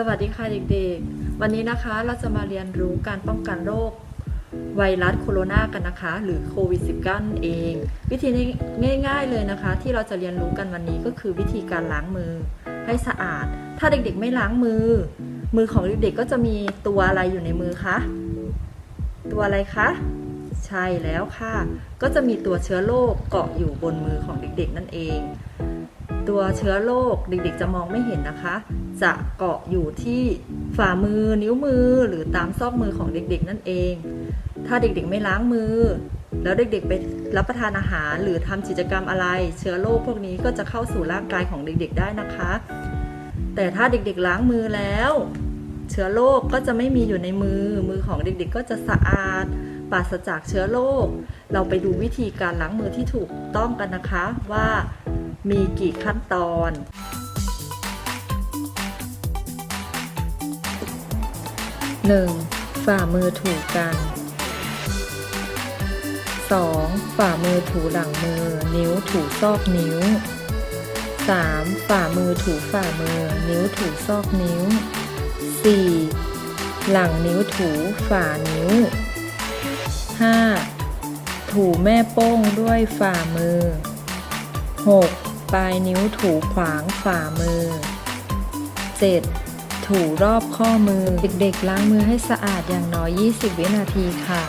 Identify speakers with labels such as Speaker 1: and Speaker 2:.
Speaker 1: สวัสดีค่ะเด็กๆ วันนี้นะคะเราจะมาเรียนรู้การป้องกันโรคไวรัสโคโรนากันนะคะ หรือโควิด -19 นั่นเอง วิธีง่าย ๆเลยนะคะ ที่เราจะเรียนรู้กันวันนี้ก็คือวิธีการล้างมือให้สะอาด ถ้าเด็กๆไม่ล้างมือ มือของเด็กๆก็จะมีตัวอะไรอยู่ในมือคะตัวอะไรคะใช่แล้วค่ะ ก็จะมีตัวเชื้อโรคเกาะอยู่บนมือของเด็กๆ นั่นเอง ตัวเชื้อโรคเด็กๆจะมองไม่เห็นนะคะ จะเกาะอยู่ที่ฝ่ามือนิ้วมือหรือตามซอกมือของเด็กๆ นั่นเอง ถ้าเด็กๆไม่ล้างมือ แล้วเด็กๆไปรับประทานอาหารหรือทำกิจกรรมอะไร เชื้อโรคพวกนี้ก็จะเข้าสู่ร่างกายของเด็กๆ ได้นะคะ แต่ถ้าเด็กๆล้างมือแล้วเชื้อโรคก็จะไม่มีอยู่ในมือ มือของเด็กๆ ก็จะสะอาด ปราศจากเชื้อโรค เราไปดูวิธีการล้างมือที่ถูกต้องกันนะคะว่า มีกี่ขั้นตอน 1. ฝ่ามือถูกัน 2. ฝ่ามือถูหลังมือ นิ้วถูซอกนิ้ว 3. ฝ่ามือถูฝ่ามือ นิ้วถูซอกนิ้ว 4. หลังนิ้วถูฝ่านิ้ว 5. ถูแม่โป้งด้วยฝ่ามือ 6. ปลายนิ้วถูขวางฝ่ามือ 7. ถูรอบข้อมือ เด็กๆ ล้างมือให้สะอาดอย่างน้อย 20 วินาทีค่ะ